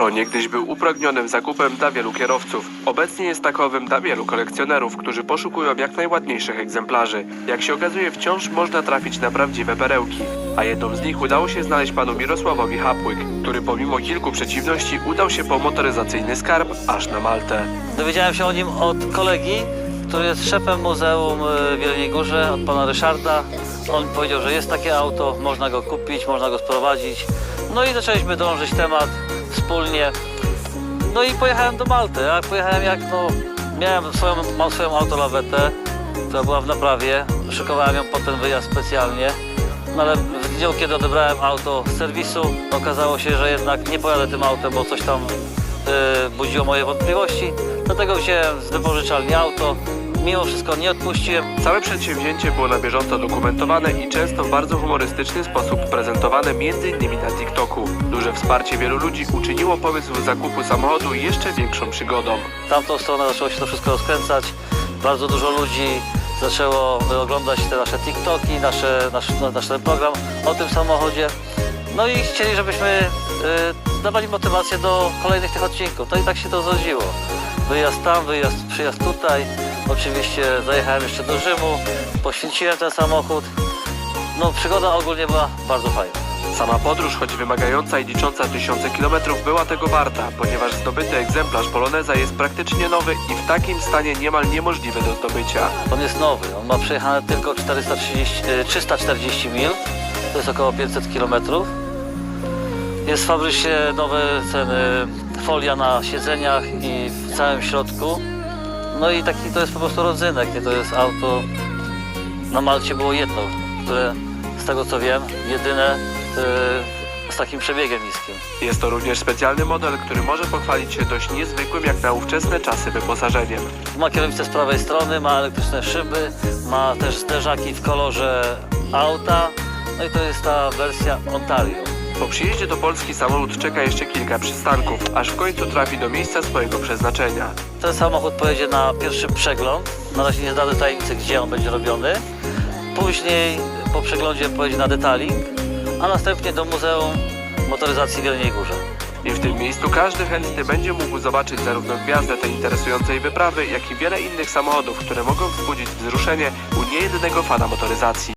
To niegdyś był upragnionym zakupem dla wielu kierowców. Obecnie jest takowym dla wielu kolekcjonerów, którzy poszukują jak najładniejszych egzemplarzy. Jak się okazuje, wciąż można trafić na prawdziwe perełki. A jedną z nich udało się znaleźć panu Mirosławowi Hapłyk, który pomimo kilku przeciwności udał się po motoryzacyjny skarb aż na Maltę. Dowiedziałem się o nim od kolegi, który jest szefem muzeum y, w Jeleniej Górze, od pana Ryszarda. On powiedział, że jest takie auto, można go kupić, można go sprowadzić. No i zaczęliśmy drążyć temat wspólnie. No i pojechałem do Malty, a pojechałem jak no... Miałem swoją, mam swoją autolawetę, która była w naprawie. Szykowałem ją po ten wyjazd specjalnie. No ale w dniu, kiedy odebrałem auto z serwisu, okazało się, że jednak nie pojadę tym autem, bo coś tam y, budziło moje wątpliwości. Dlatego wziąłem z wypożyczalni auto. Mimo wszystko nie odpuściłem. Całe przedsięwzięcie było na bieżąco dokumentowane i często w bardzo humorystyczny sposób prezentowane m.in. na TikToku. Duże wsparcie wielu ludzi uczyniło pomysł zakupu samochodu jeszcze większą przygodą. W tamtą stronę zaczęło się to wszystko rozkręcać. Bardzo dużo ludzi zaczęło oglądać te nasze TikToki, nasze, nasz, nasz ten program o tym samochodzie. No i chcieli, żebyśmy y, dawali motywację do kolejnych tych odcinków. No i tak się to zrodziło. Wyjazd tam, wyjazd, przyjazd tutaj. Oczywiście zajechałem jeszcze do Rzymu, poświęciłem ten samochód. No przygoda ogólnie była bardzo fajna. Sama podróż, choć wymagająca i licząca tysiące kilometrów, była tego warta, ponieważ zdobyty egzemplarz Poloneza jest praktycznie nowy i w takim stanie niemal niemożliwy do zdobycia. On jest nowy, on ma przejechane tylko 430, e, 340 mil, to jest około 500 km. Jest w fabrycznie nowe ceny, folia na siedzeniach i w całym środku. No i taki to jest po prostu rodzynek, nie? to jest auto. Na Malcie było jedno, które z tego co wiem, jedyne e, z takim przebiegiem niskim. Jest to również specjalny model, który może pochwalić się dość niezwykłym jak na ówczesne czasy wyposażeniem. Ma kierownicę z prawej strony, ma elektryczne szyby, ma też zderzaki w kolorze auta. No i to jest ta wersja Ontario. Po przyjeździe do Polski samochód czeka jeszcze kilka przystanków, aż w końcu trafi do miejsca swojego przeznaczenia. Ten samochód pojedzie na pierwszy przegląd. Na razie nie zdradzę tajemnicy, gdzie on będzie robiony. Później po przeglądzie pojedzie na detaling, a następnie do Muzeum Motoryzacji w Jeleniej Górze. I w tym miejscu każdy chętny będzie mógł zobaczyć zarówno gwiazdę tej interesującej wyprawy, jak i wiele innych samochodów, które mogą wzbudzić wzruszenie u niejednego fana motoryzacji.